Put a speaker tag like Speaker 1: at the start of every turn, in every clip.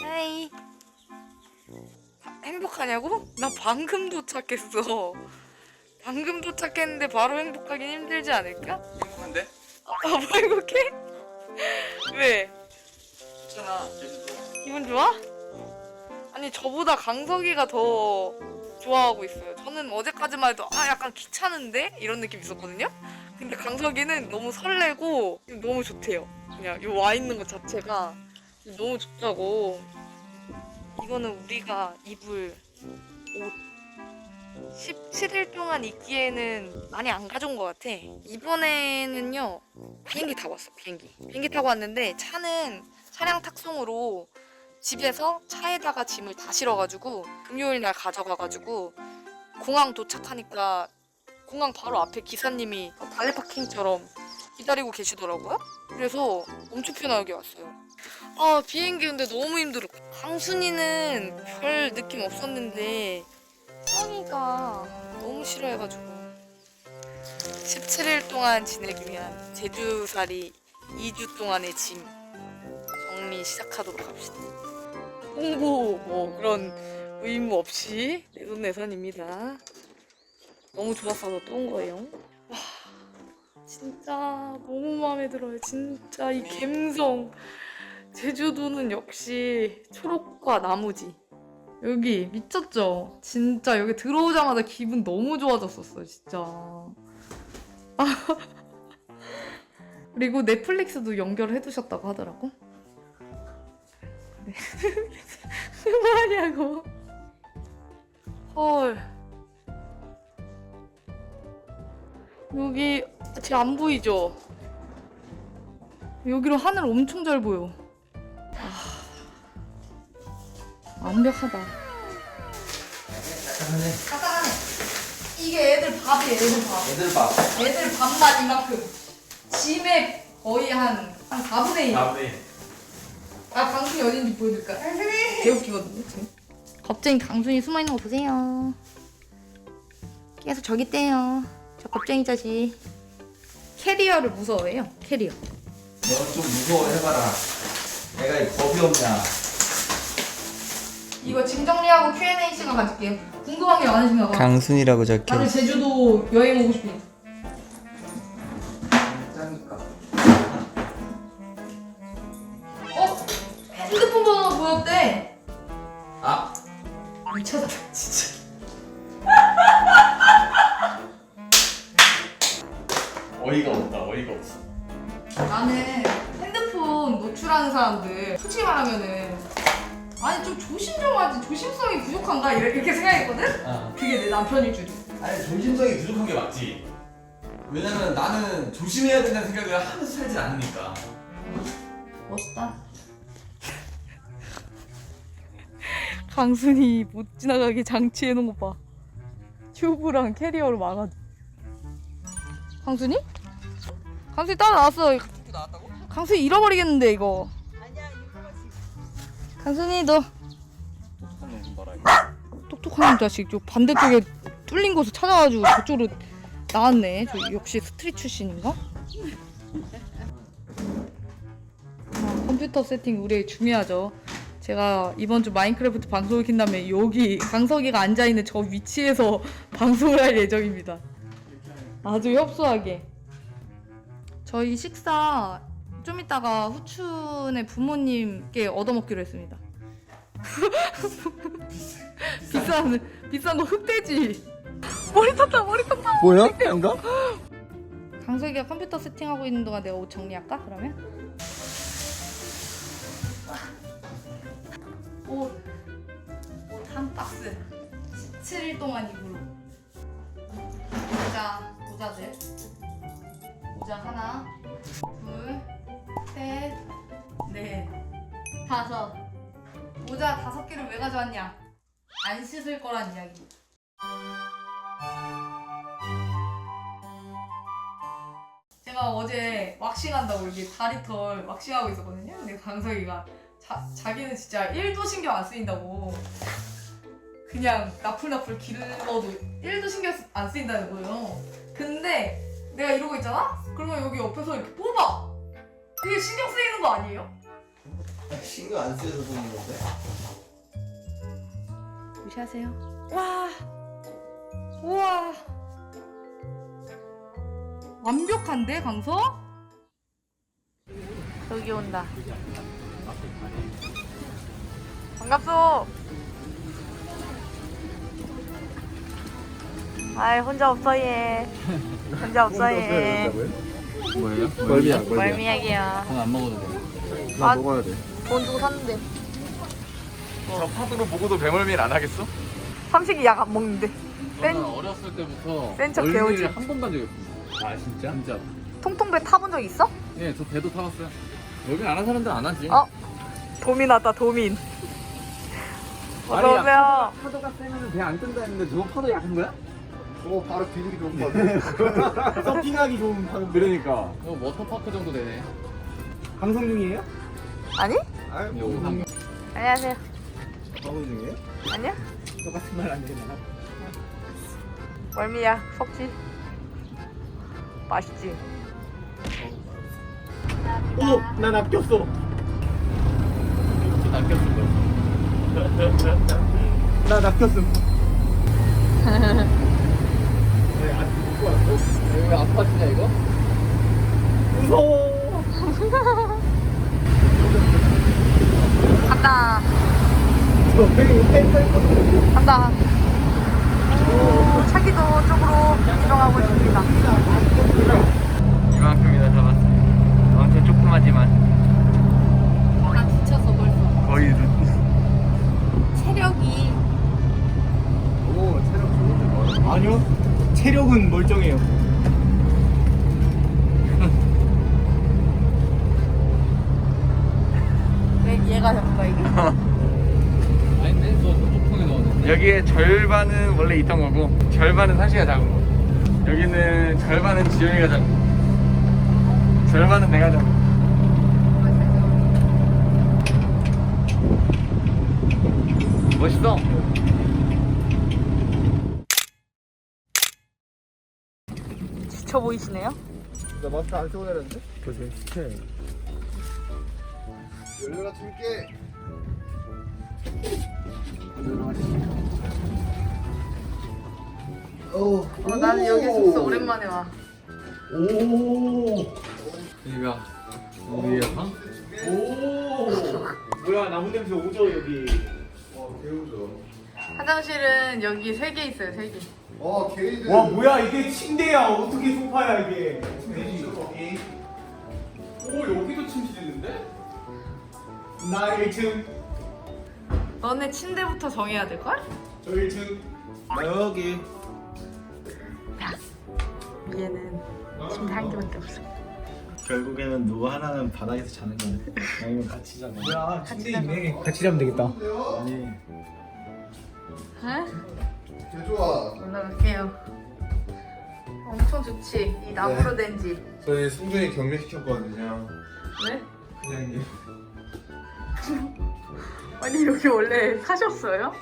Speaker 1: 하이. 행복하냐고? 나 방금 도착했어. 방금 도착했는데 바로 행복하긴 힘들지 않을까?
Speaker 2: 행복한데?
Speaker 1: 아, 뭐 행복해? 왜?
Speaker 2: 괜찮아 제주도
Speaker 1: 기분 좋아? 아니 저보다 강석이가 더 좋아하고 있어요. 저는 어제까지만 해도 아 약간 귀찮은데 이런 느낌 있었거든요. 근데 강석이는 너무 설레고 너무 좋대요. 그냥 요 와 있는 것 자체가 너무 좋다고. 이거는 우리가 입을 옷 17일 동안 입기에는 많이 안 가져온 것 같아. 이번에는요 비행기 타고 왔어 비행기. 비행기 타고 왔는데 차는 차량 탁송으로 집에서 차에다가 짐을 다 실어가지고 금요일 날 가져가가지고 공항 도착하니까 공항 바로 앞에 기사님이 발레 파킹처럼 기다리고 계시더라고요. 그래서 엄청 편하게 왔어요. 아 비행기 근데 너무 힘들어. 강순이는 별 느낌 없었는데 써니가 너무 싫어해가지고 17일 동안 지내기 위한 제주살이 2주 동안의 짐 정리 시작하도록 합시다. 홍보 뭐 그런 의무 없이 내돈내산입니다. 너무 좋았어서 또 온 거예요. 와 진짜 너무 마음에 들어요. 진짜 이 감성. 제주도는 역시 초록과 나무지. 여기 미쳤죠? 진짜 여기 들어오자마자 기분 너무 좋아졌었어, 진짜. 아. 그리고 넷플릭스도 연결해 두셨다고 하더라고. 네. 뭐하냐고. 헐. 여기 지금 안 보이죠? 여기로 하늘 엄청 잘 보여. 아, 완벽하다. 가까하네. 이게 애들 밥이에요, 애들 밥.
Speaker 2: 애들 봐
Speaker 1: 애들 밥만 이만큼. 짐의 거의 한, 한 4분의 1.
Speaker 2: 다음에
Speaker 1: 아, 강순이 어딘지 보여줄까? 개웃기거든요, 지금. 겁쟁이 강순이 숨어있는 거 보세요. 계속 저기 있대요. 저 겁쟁이 자식. 캐리어를 무서워해요, 캐리어.
Speaker 2: 너좀 무서워해봐라 내가 이 겁이 없냐
Speaker 1: 이거 짐 정리하고 Q&A 시간 가질게요. 궁금한 게 많으신가 봐.
Speaker 3: 강순이라고 적혀
Speaker 1: 다들 제주도 여행 오고?
Speaker 2: 짱
Speaker 1: 나는 핸드폰 노출하는 사람들 솔직히 말하면은 아니 좀 조심 좀 하지 조심성이 부족한가? 이렇게 이렇게 생각했거든?
Speaker 2: 아.
Speaker 1: 그게 내 남편일 줄이
Speaker 2: 아니 조심성이 부족한 게 맞지. 왜냐면 나는 조심해야 된다는 생각을 하면서 살진 않으니까.
Speaker 1: 멋있다. 강순이 못 지나가게 장치해놓은 거봐. 튜브랑 캐리어로 막아줘. 강순이? 강순이 따라 나왔어.
Speaker 2: 나왔다고?
Speaker 1: 강순이 잃어버리겠는데 이거. 강순이 너. 똑똑한 자식. 저 반대쪽에 뚫린 곳을 찾아가지고 저쪽으로 나왔네. 저 역시 스트릿 출신인가? 아, 컴퓨터 세팅 우리 중요하죠. 제가 이번 주 마인크래프트 방송을 킨 다음에 여기 강석이가 앉아 있는 저 위치에서 방송을 할 예정입니다. 아주 협소하게 저희 식사 좀 이따가 후춘의 부모님께 얻어먹기로 했습니다. 비싼 비싼 거 흑돼지. 머리 탔다 머리 탔다.
Speaker 3: 뭐야? 뭔가?
Speaker 1: 강석이가 컴퓨터 세팅하고 있는 동안 내가 옷 정리할까 그러면? 옷, 옷한 박스. 17일 동안 입으로. 모자, 모자들 모자 하나 둘 셋 넷 다섯 모자 다섯 개를 왜 가져왔냐 안 씻을 거란 이야기 제가 어제 왁싱한다고 여기 다리털 왁싱하고 있었거든요. 근데 강석이가 자, 자기는 진짜 1도 신경 안 쓰인다고 그냥 나풀나풀 길러도 1도 신경 쓰- 안 쓰인다는 거예요. 근데 내가 이러고 있잖아? 그러면 여기 옆에서 이렇게 뽑아! 그게 신경 쓰이는 거 아니에요?
Speaker 3: 신경 안 쓰여서 보는 건데.
Speaker 1: 무시하세요. 와, 우와, 완벽한데 강서? 여기 온다. 반갑소. 아이 혼자 없어 얘. 혼자 없어 얘.
Speaker 4: 뭐예요?
Speaker 3: 멀미야,
Speaker 1: 멀미약이야.
Speaker 4: 저는 안 먹어도 돼.
Speaker 3: 나
Speaker 1: 아.
Speaker 3: 먹어야 돼.
Speaker 1: 돈 주고 샀는데.
Speaker 4: 저 파도로 보고도 배멀미를 안 하겠어?
Speaker 1: 삼식이 약 안 먹는데. 센-
Speaker 4: 저는 어렸을 때부터
Speaker 1: 센척 배우지.
Speaker 4: 한 적이 없습니다. 아 진짜? 진짜.
Speaker 1: 통통배 타본 적 있어?
Speaker 4: 예, 저 배도 타봤어요. 여기 안한 사람들 안 하지.
Speaker 1: 어? 도민 왔다 도민.
Speaker 4: 아니,
Speaker 1: 어서 오세요.
Speaker 4: 파도가 세면 배안 뜬다 했는데 저거 파도 약한 거야?
Speaker 3: 오, 바로 비비기 좋은 거. 서핑하기 좋은 방법.
Speaker 4: 그러니까. 이거 워터파크 정도 되네.
Speaker 3: 방송 중이에요?
Speaker 1: 아니?
Speaker 3: 아,
Speaker 4: 이거 한
Speaker 1: 안녕하세요.
Speaker 3: 방송 중이에요?
Speaker 1: 아니야?
Speaker 3: 똑같은 말 안 되나?
Speaker 1: 멀미야 섞지. 맛있지.
Speaker 3: 오, 난 아꼈어.
Speaker 4: 낚였을 거야.
Speaker 3: 나 낚였어.
Speaker 4: 왜 아파지냐 이거?
Speaker 3: 무서워. 팬
Speaker 1: 간다. 오, 차기도 쪽으로 이동하고 있습니다.
Speaker 4: 이만큼이나 잡았어요. 엄청 조그마지만
Speaker 1: 나 지쳤어 벌써.
Speaker 4: 거의
Speaker 1: 체력이
Speaker 3: 오, 체력 좋은데 뭐. 아니요. 체력은 멀쩡해요.
Speaker 1: 왜 이게?
Speaker 4: 아닌데? 소통에 넣었는데. 여기에 절반은 원래 있던 거고 절반은 사시가 잡은 거. 여기는 절반은 지영이가 잡은 거. 절반은 내가 잡은 거. 멋있어.
Speaker 1: 지쳐 보이시네요?
Speaker 3: 나 마스크 안 쓰고 내렸는데? 그래, 스케. 열려라 줄게. 오,
Speaker 1: 어, 나는 여기 숙소 오랜만에 와.
Speaker 3: 오,
Speaker 4: 여기가 우리의 방?
Speaker 3: 오. 뭐야 나무 냄새 오죠 여기. 와 개우죠.
Speaker 1: 화장실은 여기 세 개 있어요 세 개.
Speaker 3: 와 개이들. 와 뭐야 이게 침대야 어떻게 소파야 이게? 침대지 여기.
Speaker 4: 오 여기도 침실인데?
Speaker 3: 나 1층,
Speaker 1: 너네 침대부터 정해야 될 걸?
Speaker 3: 저 1층. 나 여기.
Speaker 1: 얘는 침대 한 개밖에 없어.
Speaker 5: 결국에는 누구 하나는 바닥에서 자는 거네. 아니면 같이 자고.
Speaker 3: 뭐야 침대 있네. 같이 자면 되겠다.
Speaker 5: 아니
Speaker 1: 응?
Speaker 3: 개 좋아.
Speaker 1: 올라갈게요. 엄청 좋지. 이 나무로 된 집.
Speaker 6: 저희 승준이 경매 시켰거든요.
Speaker 1: 왜?
Speaker 6: 그냥
Speaker 1: 아니 여기 원래 사셨어요?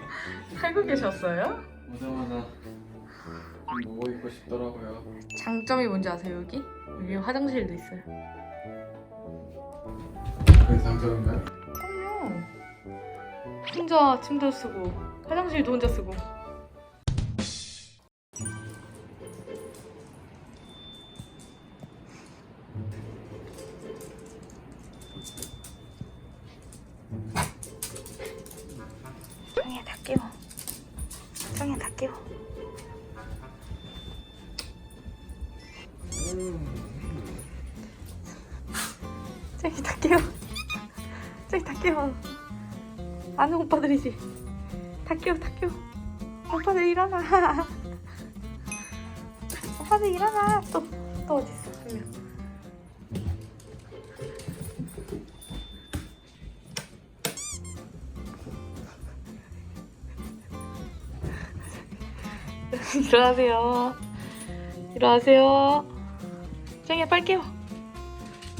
Speaker 1: 살고 계셨어요?
Speaker 4: 오자마자 좀 누워 있고 싶더라고요.
Speaker 1: 장점이 뭔지 아세요 여기? 여기 화장실도 있어요.
Speaker 6: 그게 장점인가요?
Speaker 1: 그럼요. 혼자 침대 쓰고 화장실도 혼자 쓰고. 저기 다 깨워. 저기 다 깨워. 아는 오빠들이지. 다 깨워, 다 깨워. 오빠들 일어나. 오빠들 일어나. 또, 또 어딨어, 한 명. 일어나세요. 일어나세요. 짱이야, 빨리 깨워.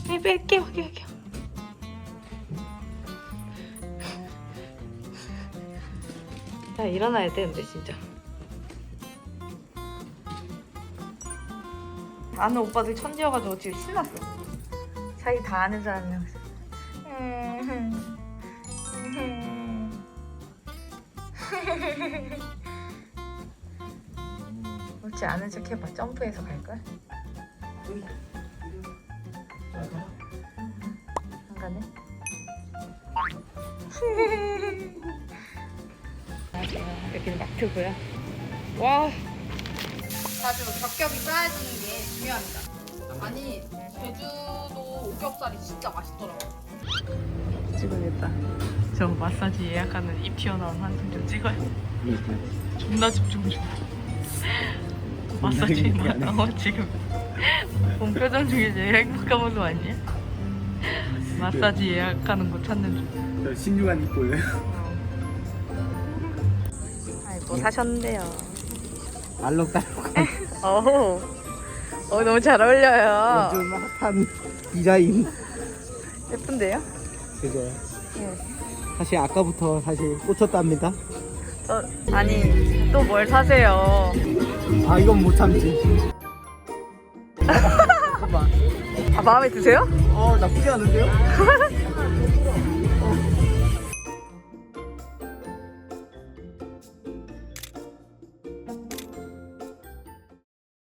Speaker 1: 네, 빨리 깨워, 깨워, 깨워. 야 일어나야 돼 근데 진짜 아는 오빠들 천지여가지고 지금 신났어 자기 다 아는 사람이랑 그렇지 않은 척 해봐. 점프해서 갈걸? 안 가네? 여기는 마트고요. 와.
Speaker 7: 자주 겹겹이 쌓아주는 게 중요합니다. 아니 제주도 오겹살이 진짜 맛있더라고.
Speaker 1: 찍어야겠다. 저 마사지 예약하는 이 튀어나온 한숨 좀 찍어요. 존나 집중 중. 마사지 어 지금 본 표정 중에 제일 행복한 모습 아니야? 마사지 예약하는 거 찾는 중.
Speaker 3: 저 신중한 입고요.
Speaker 1: 아이고 사셨는데요.
Speaker 3: 알록달록
Speaker 1: 어, 어 너무 잘 어울려요.
Speaker 3: 요즘 핫한 디자인.
Speaker 1: 예쁜데요?
Speaker 3: 그죠?
Speaker 1: 네.
Speaker 3: 사실 아까부터 사실 꽂혔답니다.
Speaker 1: 어, 아니 또 뭘 사세요?
Speaker 3: 아 이건 못 참지.
Speaker 1: 아 마음에 드세요?
Speaker 3: 어 나쁘지 않은데요?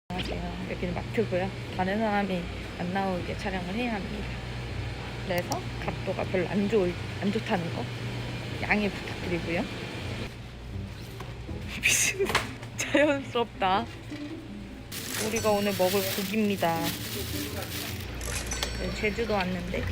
Speaker 1: 안녕하세요. 여기는 마트고요. 다른 사람이 안 나오게 촬영을 해야 합니다. 그래서 각도가 별로 안 좋을 안 좋다는 거 양해 부탁드리고요. 미친 자연스럽다. 우리가 오늘 먹을 고기입니다. 네, 제주도 왔는데